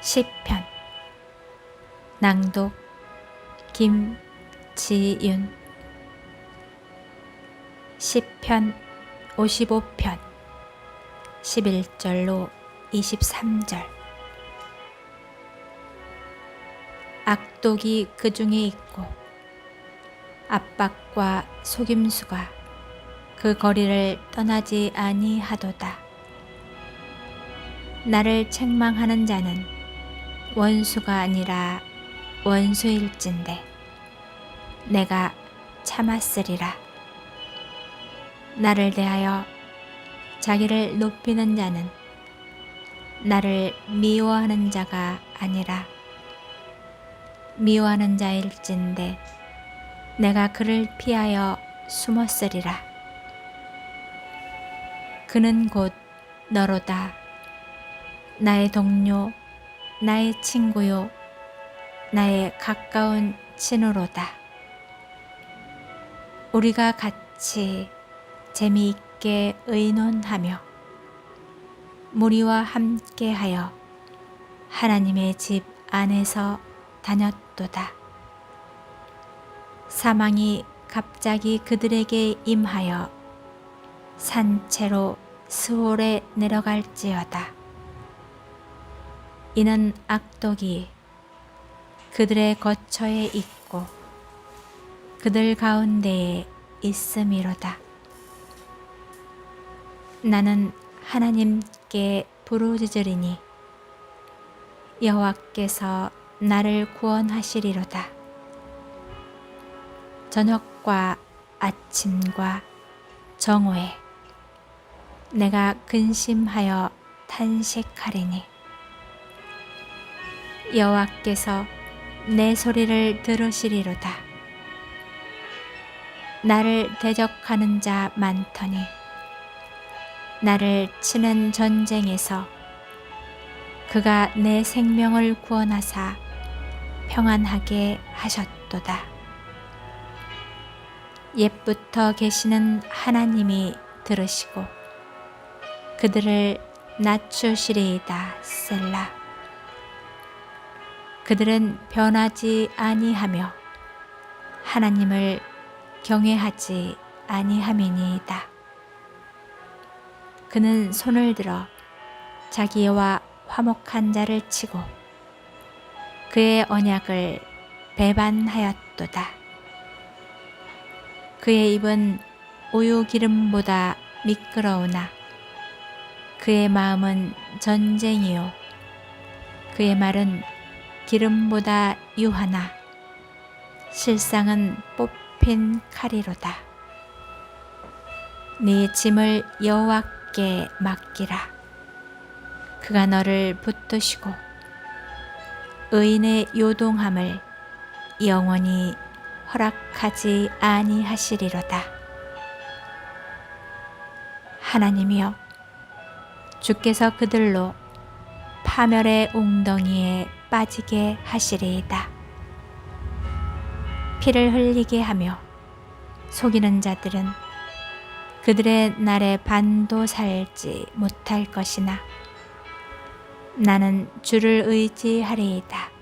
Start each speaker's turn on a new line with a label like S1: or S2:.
S1: 시편. 낭독 김지윤. 시편 55편 11절로 23절. 악독이 그 중에 있고 압박과 속임수가 그 거리를 떠나지 아니하도다. 나를 책망하는 자는 원수가 아니라 원수일진데 내가 참았으리라. 나를 대하여 자기를 높이는 자는 나를 미워하는 자가 아니라 미워하는 자일진데 내가 그를 피하여 숨었으리라. 그는 곧 너로다. 나의 동료, 나의 친구요, 나의 가까운 친구로다. 우리가 같이 재미있게 의논하며 무리와 함께하여 하나님의 집 안에서 다녔도다. 사망이 갑자기 그들에게 임하여 산채로 스올에 내려갈지어다. 이는 악독이 그들의 거처에 있고 그들 가운데에 있음이로다. 나는 하나님께 부르짖으리니 여호와께서 나를 구원하시리로다. 저녁과 아침과 정오에 내가 근심하여 탄식하리니 여호와께서 내 소리를 들으시리로다. 나를 대적하는 자 많더니 나를 치는 전쟁에서 그가 내 생명을 구원하사 평안하게 하셨도다. 옛부터 계시는 하나님이 들으시고 그들을 낮추시리이다 셀라. 그들은 변하지 아니하며 하나님을 경외하지 아니함이니이다. 그는 손을 들어 자기와 화목한 자를 치고 그의 언약을 배반하였도다. 그의 입은 우유 기름보다 미끄러우나 그의 마음은 전쟁이요 그의 말은 기름보다 유하나 실상은 뽑힌 칼이로다. 네 짐을 여호와께 맡기라. 그가 너를 붙드시고 의인의 요동함을 영원히 허락하지 아니하시리로다. 하나님이여 주께서 그들로 파멸의 웅덩이에 빠지게 하시리이다. 피를 흘리게 하며 속이는 자들은 그들의 날에 반도 살지 못할 것이나 나는 주를 의지하리이다.